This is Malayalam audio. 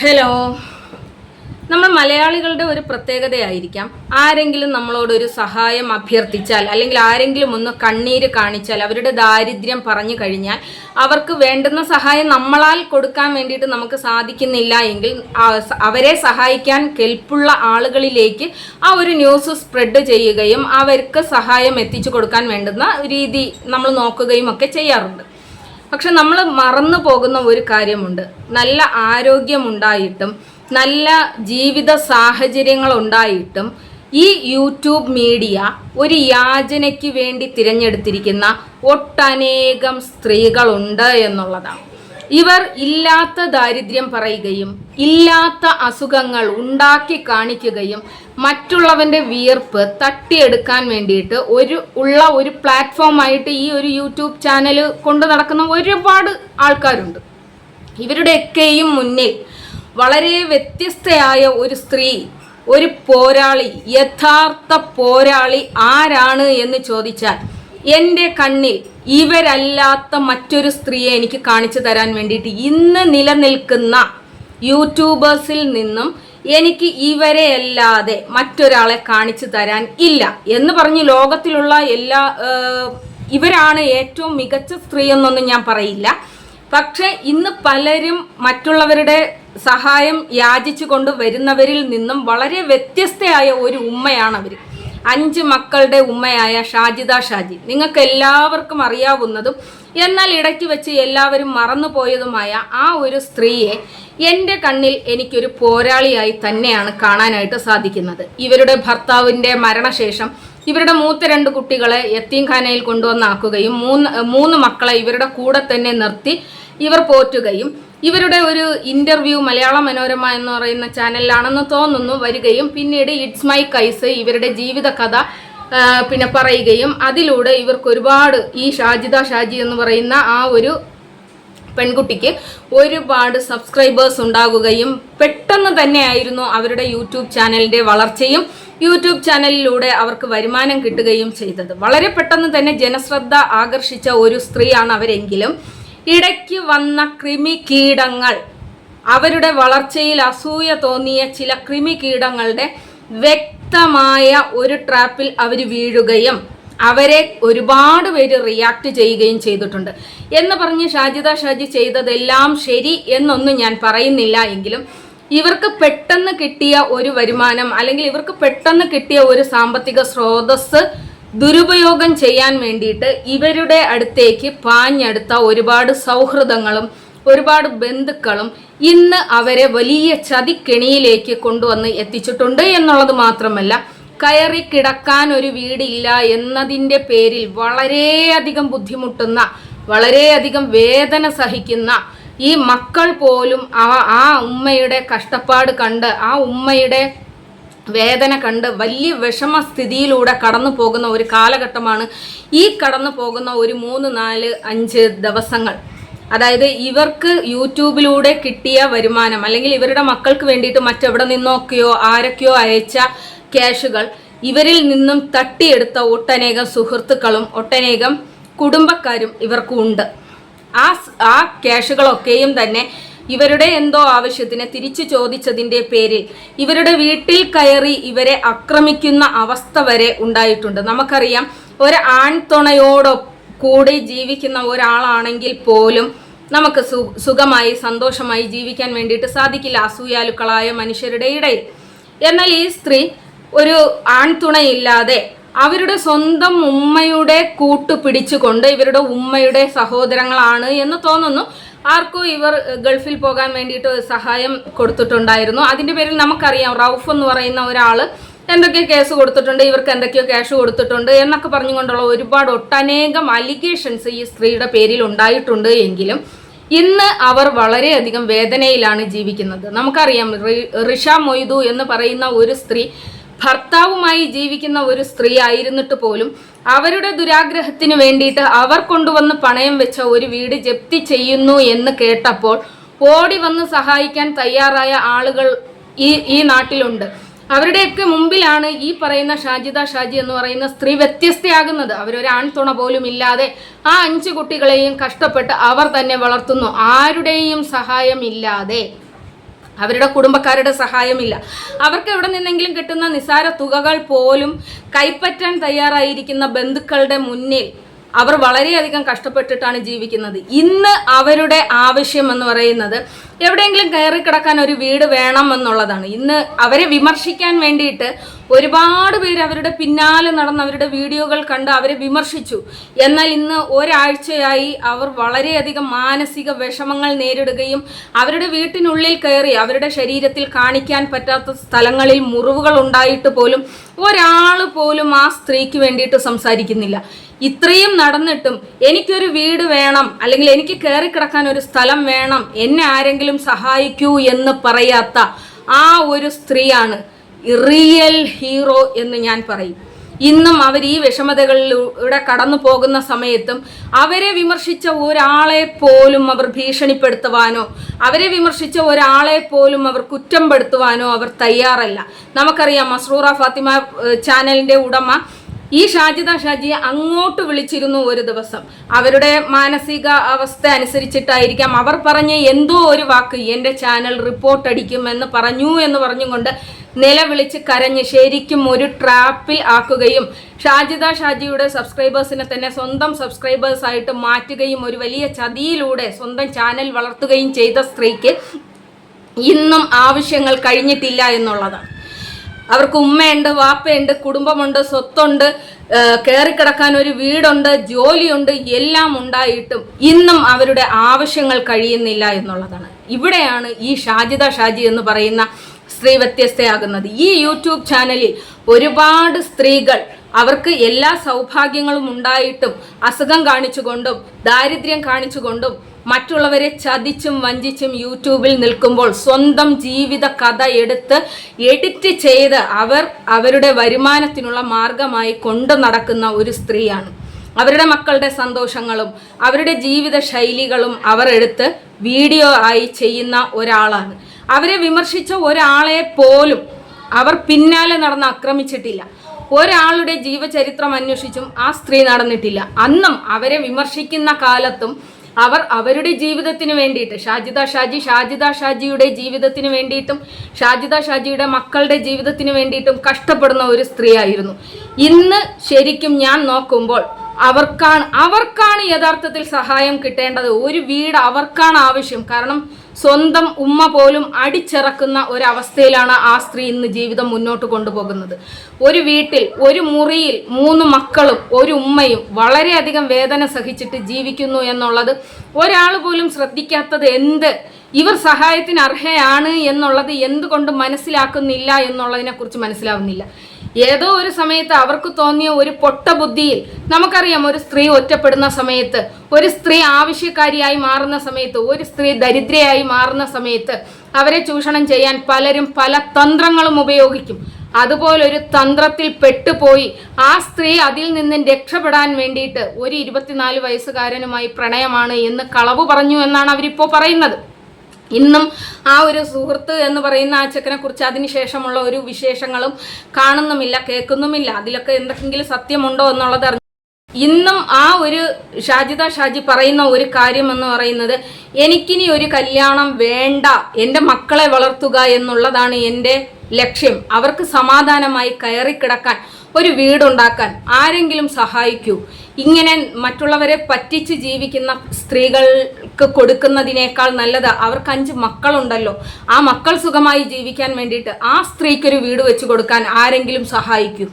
ഹലോ നമ്മൾ മലയാളികളുടെ ഒരു പ്രത്യേകതയായിരിക്കാം. ആരെങ്കിലും നമ്മളോടൊരു സഹായം അഭ്യർത്ഥിച്ചാൽ അല്ലെങ്കിൽ ആരെങ്കിലും ഒന്ന് കണ്ണീര് കാണിച്ചാൽ അവരുടെ ദാരിദ്ര്യം പറഞ്ഞു കഴിഞ്ഞാൽ അവർക്ക് വേണ്ടുന്ന സഹായം നമ്മളാൽ കൊടുക്കാൻ വേണ്ടിയിട്ട് നമുക്ക് സാധിക്കുന്നില്ല എങ്കിൽ അവരെ സഹായിക്കാൻ കെൽപ്പുള്ള ആളുകളിലേക്ക് ആ ഒരു ന്യൂസ് സ്പ്രെഡ് ചെയ്യുകയും അവർക്ക് സഹായം എത്തിച്ചു കൊടുക്കാൻ വേണ്ടുന്ന രീതി നമ്മൾ നോക്കുകയും ഒക്കെ ചെയ്യാറുണ്ട്. പക്ഷെ നമ്മൾ മറന്നു പോകുന്ന ഒരു കാര്യമുണ്ട്. നല്ല ആരോഗ്യമുണ്ടായിട്ടും നല്ല ജീവിത സാഹചര്യങ്ങൾ ഉണ്ടായിട്ടും ഈ യൂട്യൂബ് മീഡിയ ഒരു യാചനയ്ക്ക് വേണ്ടി തിരഞ്ഞെടുത്തിരിക്കുന്ന ഒട്ടനേകം സ്ത്രീകളുണ്ട് എന്നുള്ളതാണ്. ഇവർ ഇല്ലാത്ത ദാരിദ്ര്യം പറയുകയും ഇല്ലാത്ത അസുഖങ്ങൾ ഉണ്ടാക്കി കാണിക്കുകയും മറ്റുള്ളവന്റെ വിയർപ്പ് തട്ടിയെടുക്കാൻ വേണ്ടിയിട്ട് ഒരു ഉള്ള ഒരു പ്ലാറ്റ്ഫോമായിട്ട് ഈ ഒരു യൂട്യൂബ് ചാനൽ കൊണ്ട് നടക്കുന്ന ഒരുപാട് ആൾക്കാരുണ്ട്. ഇവരുടെയൊക്കെയും മുന്നിൽ വളരെ വ്യത്യസ്തയായ ഒരു സ്ത്രീ ഒരു പോരാളി യഥാർത്ഥ പോരാളി ആരാണ് എന്ന് ചോദിച്ചാൽ എന്റെ കണ്ണിൽ ഇവരല്ലാത്ത മറ്റൊരു സ്ത്രീയെ എനിക്ക് കാണിച്ചു തരാൻ വേണ്ടിയിട്ട് ഇന്ന് നിലനിൽക്കുന്ന യൂട്യൂബേഴ്സിൽ നിന്നും എനിക്ക് ഇവരെ അല്ലാതെ മറ്റൊരാളെ കാണിച്ചു തരാൻ ഇല്ല എന്ന് പറഞ്ഞ് ലോകത്തിലുള്ള എല്ലാ ഇവരാണ് ഏറ്റവും മികച്ച സ്ത്രീ എന്നൊന്നും ഞാൻ പറയില്ല. പക്ഷെ ഇന്ന് പലരും മറ്റുള്ളവരുടെ സഹായം യാചിച്ചുകൊണ്ട് വരുന്നവരിൽ നിന്നും വളരെ വ്യത്യസ്തയായ ഒരു ഉമ്മയാണ് അവർ അഞ്ച് മക്കളുടെ ഉമ്മയായ ഷാജിദ ഷാജി. നിങ്ങൾക്ക് എല്ലാവർക്കും അറിയാവുന്നതും എന്നാൽ ഇടയ്ക്ക് വെച്ച് എല്ലാവരും മറന്നുപോയതുമായ ആ ഒരു സ്ത്രീയെ എന്റെ കണ്ണിൽ എനിക്കൊരു പോരാളിയായി തന്നെയാണ് കാണാനായിട്ട് സാധിക്കുന്നത്. ഇവരുടെ ഭർത്താവിന്റെ മരണശേഷം ഇവരുടെ മൂത്ത രണ്ട് കുട്ടികളെ യത്തീംഖാനയിൽ കൊണ്ടുവന്നാക്കുകയും മൂന്ന് മൂന്ന് മക്കളെ ഇവരുടെ കൂടെ തന്നെ നിർത്തി ഇവർ പോറ്റുകയും ഇവരുടെ ഒരു ഇന്റർവ്യൂ മലയാള മനോരമ എന്ന് പറയുന്ന ചാനലിലാണെന്ന് തോന്നുന്നു വരികയും പിന്നീട് ഇറ്റ്സ് മൈ കൈസ് ഇവരുടെ ജീവിത കഥ പിന്നെ പറയുകയും അതിലൂടെ ഇവർക്ക് ഒരുപാട് ഈ ഷാജിദ ഷാജി എന്ന് പറയുന്ന ആ ഒരു പെൺകുട്ടിക്ക് ഒരുപാട് സബ്സ്ക്രൈബേഴ്സ് ഉണ്ടാകുകയും പെട്ടെന്ന് തന്നെയായിരുന്നു അവരുടെ യൂട്യൂബ് ചാനലിന്റെ വളർച്ചയും യൂട്യൂബ് ചാനലിലൂടെ അവർക്ക് വരുമാനം കിട്ടുകയും ചെയ്തത്. വളരെ പെട്ടെന്ന് തന്നെ ജനശ്രദ്ധ ആകർഷിച്ച ഒരു സ്ത്രീയാണ് അവരെങ്കിലും. ഇടയ്ക്ക് വന്ന കൃമി കീടങ്ങൾ അവരുടെ വളർച്ചയിൽ അസൂയ തോന്നിയ ചില കൃമി കീടങ്ങളുടെ വ്യക്തമായ ഒരു ട്രാപ്പിൽ അവർ വീഴുകയും അവരെ ഒരുപാട് പേര് റിയാക്ട് ചെയ്യുകയും ചെയ്തിട്ടുണ്ട്. എന്ന് പറഞ്ഞ് ഷാജിദ ഷാജി ചെയ്തതെല്ലാം ശരി എന്നൊന്നും ഞാൻ പറയുന്നില്ല എങ്കിലും ഇവർക്ക് പെട്ടെന്ന് കിട്ടിയ ഒരു വരുമാനം അല്ലെങ്കിൽ ഇവർക്ക് പെട്ടെന്ന് കിട്ടിയ ഒരു സാമ്പത്തിക സ്രോതസ് ദുരുപയോഗം ചെയ്യാൻ വേണ്ടിയിട്ട് ഇവരുടെ അടുത്തേക്ക് പാഞ്ഞെടുത്ത ഒരുപാട് സൗഹൃദങ്ങളും ഒരുപാട് ബന്ധുക്കളും ഇന്ന് അവരെ വലിയ ചതിക്കെണിയിലേക്ക് കൊണ്ടുവന്ന് എത്തിച്ചിട്ടുണ്ട് എന്നുള്ളത് മാത്രമല്ല കയറി കിടക്കാൻ ഒരു വീടില്ല എന്നതിന്റെ പേരിൽ വളരെയധികം ബുദ്ധിമുട്ടുന്ന വളരെയധികം വേദന സഹിക്കുന്ന ഈ മക്കൾ പോലും ആ ആ ഉമ്മയുടെ കഷ്ടപ്പാട് കണ്ട് ആ ഉമ്മയുടെ വേദന കണ്ട് വലിയ വിഷമ സ്ഥിതിയിലൂടെ കടന്നു പോകുന്ന ഒരു കാലഘട്ടമാണ് ഈ കടന്നു പോകുന്ന ഒരു മൂന്ന് നാല് അഞ്ച് ദിവസങ്ങൾ. അതായത് ഇവർക്ക് യൂട്യൂബിലൂടെ കിട്ടിയ വരുമാനം അല്ലെങ്കിൽ ഇവരുടെ മക്കൾക്ക് വേണ്ടിയിട്ട് മറ്റെവിടെ നിന്നൊക്കെയോ ആരൊക്കെയോ അയച്ച ക്യാഷുകൾ ഇവരിൽ നിന്നും തട്ടിയെടുത്ത ഒട്ടനേകം സുഹൃത്തുക്കളും ഒട്ടനേകം കുടുംബക്കാരും ഇവർക്കുണ്ട് ആ ആ ക്യാഷുകളൊക്കെയും തന്നെ ഇവരുടെ എന്തോ ആവശ്യത്തിന് തിരിച്ചു ചോദിച്ചതിന്റെ പേരിൽ ഇവരുടെ വീട്ടിൽ കയറി ഇവരെ ആക്രമിക്കുന്ന അവസ്ഥ വരെ ഉണ്ടായിട്ടുണ്ട്. നമുക്കറിയാം ഒരു ആൺതുണയോടൊ കൂടി ജീവിക്കുന്ന ഒരാളാണെങ്കിൽ പോലും നമുക്ക് സുഖമായി സന്തോഷമായി ജീവിക്കാൻ വേണ്ടിയിട്ട് സാധിക്കില്ല അസൂയാലുക്കളായ മനുഷ്യരുടെ ഇടയിൽ. എന്നാൽ ഈ സ്ത്രീ ഒരു ആൺതുണയില്ലാതെ അവരുടെ സ്വന്തം ഉമ്മയുടെ കൂട്ട് പിടിച്ചുകൊണ്ട് ഇവരുടെ ഉമ്മയുടെ സഹോദരങ്ങളാണ് എന്ന് തോന്നുന്നു. ആർക്കോ ഇവർ ഗൾഫിൽ പോകാൻ വേണ്ടിയിട്ട് സഹായം കൊടുത്തിട്ടുണ്ടായിരുന്നു. അതിന്റെ പേരിൽ നമുക്കറിയാം റൌഫ് എന്ന് പറയുന്ന ഒരാൾ എന്തൊക്കെയോ കേസ് കൊടുത്തിട്ടുണ്ട് ഇവർക്ക് എന്തൊക്കെയോ ക്യാഷ് കൊടുത്തിട്ടുണ്ട് എന്നൊക്കെ പറഞ്ഞുകൊണ്ടുള്ള ഒരുപാട് ഒട്ടനേകം അലിഗേഷൻസ് ഈ സ്ത്രീയുടെ പേരിൽ ഉണ്ടായിട്ടുണ്ട് എങ്കിലും ഇന്ന് അവർ വളരെയധികം വേദനയിലാണ് ജീവിക്കുന്നത്. നമുക്കറിയാം റിഷ മൊയ്തു എന്ന് പറയുന്ന ഒരു സ്ത്രീ ഭർത്താവുമായി ജീവിക്കുന്ന ഒരു സ്ത്രീ ആയിരുന്നിട്ട് പോലും അവരുടെ ദുരാഗ്രഹത്തിന് വേണ്ടിയിട്ട് അവർ കൊണ്ടുവന്ന് പണയം വെച്ച ഒരു വീട് ജപ്തി ചെയ്യുന്നു എന്ന് കേട്ടപ്പോൾ ഓടി വന്ന് സഹായിക്കാൻ തയ്യാറായ ആളുകൾ ഈ ഈ നാട്ടിലുണ്ട്. അവരുടെയൊക്കെ മുമ്പിലാണ് ഈ പറയുന്ന ഷാജിദ ഷാജി എന്ന് പറയുന്ന സ്ത്രീ വ്യത്യസ്തയാകുന്നത്. അവരൊരു ആൺതുണ പോലും ഇല്ലാതെ ആ അഞ്ച് കുട്ടികളെയും കഷ്ടപ്പെട്ട് അവർ തന്നെ വളർത്തുന്നു. ആരുടെയും സഹായം ഇല്ലാതെ. അവരുടെ കുടുംബക്കാരുടെ സഹായമില്ല അവർക്ക് എവിടെ നിന്നെങ്കിലും കിട്ടുന്ന നിസാര തുകകൾ പോലും കൈപ്പറ്റാൻ തയ്യാറായിരിക്കുന്ന ബന്ധുക്കളുടെ മുന്നിൽ അവർ വളരെയധികം കഷ്ടപ്പെട്ടിട്ടാണ് ജീവിക്കുന്നത്. ഇന്ന് അവരുടെ ആവശ്യം എന്ന് പറയുന്നത് എവിടെയെങ്കിലും കയറി കിടക്കാൻ ഒരു വീട് വേണം എന്നുള്ളതാണ്. ഇന്ന് അവരെ വിമർശിക്കാൻ വേണ്ടിയിട്ട് ഒരുപാട് പേര് അവരുടെ പിന്നാലെ നടന്ന് അവരുടെ വീഡിയോകൾ കണ്ട് അവരെ വിമർശിച്ചു. എന്നാൽ ഇന്ന് ഒരാഴ്ചയായി അവർ വളരെയധികം മാനസിക വിഷമങ്ങൾ നേരിടുകയും അവരുടെ വീട്ടിനുള്ളിൽ കയറി അവരുടെ ശരീരത്തിൽ കാണിക്കാൻ പറ്റാത്ത സ്ഥലങ്ങളിൽ മുറിവുകൾ ഉണ്ടായിട്ട് പോലും ഒരാൾ പോലും ആ സ്ത്രീക്ക് വേണ്ടിയിട്ട് സംസാരിക്കുന്നില്ല. ഇത്രയും നടന്നിട്ടും എനിക്കൊരു വീട് വേണം അല്ലെങ്കിൽ എനിക്ക് കയറി കിടക്കാൻ ഒരു സ്ഥലം വേണം എന്നെ ആരെങ്കിലും സഹായിക്കൂ എന്ന് പറയാത്ത ആ ഒരു സ്ത്രീയാണ് റിയൽ ഹീറോ എന്ന് ഞാൻ പറയും. ഇന്നും അവർ ഈ വിഷമതകളിലൂടെ കടന്നു പോകുന്ന സമയത്തും അവരെ വിമർശിച്ച ഒരാളെ പോലും അവർ ഭീഷണിപ്പെടുത്തുവാനോ അവരെ വിമർശിച്ച ഒരാളെ പോലും അവർ കുറ്റം പെടുത്തുവാനോ അവർ തയ്യാറല്ല. നമുക്കറിയാം മസ്റൂറ ഫാത്തിമ ചാനലിന്റെ ഉടമ ഈ ഷാജിദ ഷാജിയെ അങ്ങോട്ട് വിളിച്ചിരുന്നു ഒരു ദിവസം. അവരുടെ മാനസിക അവസ്ഥ അനുസരിച്ചിട്ടായിരിക്കാം അവർ പറഞ്ഞ എന്തോ ഒരു വാക്ക് എന്റെ ചാനൽ റിപ്പോർട്ട് അടിക്കുമെന്ന് പറഞ്ഞു എന്ന് പറഞ്ഞുകൊണ്ട് നിലവിളിച്ച് കരഞ്ഞ് ശരിക്കും ഒരു ട്രാപ്പിൽ ആക്കുകയും ഷാജിദ ഷാജിയുടെ സബ്സ്ക്രൈബേഴ്സിനെ തന്നെ സ്വന്തം സബ്സ്ക്രൈബേഴ്സ് ആയിട്ട് മാറ്റുകയും ഒരു വലിയ ചതിയിലൂടെ സ്വന്തം ചാനൽ വളർത്തുകയും ചെയ്ത സ്ത്രീക്ക് ഇന്നും ആവശ്യങ്ങൾ കഴിഞ്ഞിട്ടില്ല എന്നുള്ളതാണ്. അവർക്ക് ഉമ്മയുണ്ട് വാപ്പയുണ്ട് കുടുംബമുണ്ട് സ്വത്തുണ്ട് കയറിക്കിടക്കാൻ ഒരു വീടുണ്ട് ജോലിയുണ്ട് എല്ലാം ഉണ്ടായിട്ടും ഇന്നും അവരുടെ ആവശ്യങ്ങൾ കഴിയുന്നില്ല എന്നുള്ളതാണ്. ഇവിടെയാണ് ഈ ഷാജിദ ഷാജി എന്ന് പറയുന്ന സ്ത്രീ വ്യത്യസ്തയാകുന്നത്. ഈ യൂട്യൂബ് ചാനലിൽ ഒരുപാട് സ്ത്രീകൾ അവർക്ക് എല്ലാ സൗഭാഗ്യങ്ങളും ഉണ്ടായിട്ടും അസുഖം കാണിച്ചുകൊണ്ടും ദാരിദ്ര്യം കാണിച്ചുകൊണ്ടും മറ്റുള്ളവരെ ചതിച്ചും വഞ്ചിച്ചും യൂട്യൂബിൽ നിൽക്കുമ്പോൾ സ്വന്തം ജീവിത കഥ എടുത്ത് എഡിറ്റ് ചെയ്ത് അവർ അവരുടെ വരുമാനത്തിനുള്ള മാർഗമായി കൊണ്ടു നടക്കുന്ന ഒരു സ്ത്രീയാണ്. അവരുടെ മക്കളുടെ സന്തോഷങ്ങളും അവരുടെ ജീവിത ശൈലികളും അവർ എടുത്ത് വീഡിയോ ആയി ചെയ്യുന്ന ഒരാളാണ്. അവരെ വിമർശിച്ച ഒരാളെ പോലും അവർ പിന്നാലെ നടന്ന് ആക്രമിച്ചിട്ടില്ല. ഒരാളുടെ ജീവചരിത്രം അന്വേഷിച്ചും ആ സ്ത്രീ നടന്നിട്ടില്ല. അന്നും അവരെ വിമർശിക്കുന്ന കാലത്തും അവർ അവരുടെ ജീവിതത്തിന് വേണ്ടിയിട്ട് ഷാജിദ ഷാജി ഷാജിദ ഷാജിയുടെ ജീവിതത്തിന് വേണ്ടിയിട്ടും ഷാജിദ ഷാജിയുടെ മക്കളുടെ ജീവിതത്തിന് വേണ്ടിയിട്ടും കഷ്ടപ്പെടുന്ന ഒരു സ്ത്രീയായിരുന്നു ഇന്ന് ശരിക്കും ഞാൻ നോക്കുമ്പോൾ അവർക്കാണ് അവർക്കാണ് യഥാർത്ഥത്തിൽ സഹായം കിട്ടേണ്ടത്. ഒരു വീട് അവർക്കാണ് ആവശ്യം. കാരണം സ്വന്തം ഉമ്മ പോലും അടിച്ചിറക്കുന്ന ഒരവസ്ഥയിലാണ് ആ സ്ത്രീ ഇന്ന് ജീവിതം മുന്നോട്ട് കൊണ്ടുപോകുന്നത്. ഒരു വീട്ടിൽ ഒരു മുറിയിൽ മൂന്ന് മക്കളും ഒരു ഉമ്മയും വളരെയധികം വേദന സഹിച്ചിട്ട് ജീവിക്കുന്നു എന്നുള്ളത് ഒരാൾ പോലും ശ്രദ്ധിക്കാത്തത് എന്ത്? ഇവർ സഹായത്തിന് അർഹയാണ് എന്നുള്ളത് എന്തുകൊണ്ട് മനസ്സിലാക്കുന്നില്ല എന്നുള്ളതിനെക്കുറിച്ച് മനസ്സിലാവുന്നില്ല. ഏതോ ഒരു സമയത്ത് അവർക്ക് തോന്നിയ ഒരു പൊട്ട ബുദ്ധിയിൽ നമുക്കറിയാം ഒരു സ്ത്രീ ഒറ്റപ്പെടുന്ന സമയത്ത് ഒരു സ്ത്രീ ആവശ്യക്കാരിയായി മാറുന്ന സമയത്ത് ഒരു സ്ത്രീ ദരിദ്രയായി മാറുന്ന സമയത്ത് അവരെ ചൂഷണം ചെയ്യാൻ പലരും പല തന്ത്രങ്ങളും ഉപയോഗിക്കും. അതുപോലൊരു തന്ത്രത്തിൽ പെട്ടുപോയി ആ സ്ത്രീ അതിൽ നിന്നും രക്ഷപ്പെടാൻ വേണ്ടിയിട്ട് ഒരു ഇരുപത്തിനാല് വയസ്സുകാരനുമായി പ്രണയമാണ് എന്ന് കളവ് പറഞ്ഞു എന്നാണ് അവരിപ്പോൾ പറയുന്നത്. ഇന്നും ആ ഒരു സുഹൃത്ത് എന്ന് പറയുന്ന ആ ചെക്കനെ കുറിച്ച് അതിനുശേഷമുള്ള ഒരു വിശേഷങ്ങളും കാണുന്നുമില്ല കേൾക്കുന്നുമില്ല. അതിലൊക്കെ എന്തെങ്കിലും സത്യമുണ്ടോ എന്നുള്ളത് അറിഞ്ഞു ഇന്നും ആ ഒരു ഷാജിദ ഷാജി പറയുന്ന ഒരു കാര്യം എന്ന് പറയുന്നത് എനിക്കിനി ഒരു കല്യാണം വേണ്ട എന്റെ മക്കളെ വളർത്തുക എന്നുള്ളതാണ് എന്റെ ലക്ഷ്യം അവർക്ക് സമാധാനമായി കയറിക്കിടക്കാൻ ഒരു വീടുണ്ടാക്കാൻ ആരെങ്കിലും സഹായിക്കൂ. ഇങ്ങനെ മറ്റുള്ളവരെ പറ്റിച്ച് ജീവിക്കുന്ന സ്ത്രീകൾക്ക് കൊടുക്കുന്നതിനേക്കാൾ നല്ലത് അവർക്ക് അഞ്ച് മക്കളുണ്ടല്ലോ. ആ മക്കൾ സുഖമായി ജീവിക്കാൻ വേണ്ടിയിട്ട് ആ സ്ത്രീക്കൊരു വീട് വെച്ച് കൊടുക്കാൻ ആരെങ്കിലും സഹായിക്കൂ.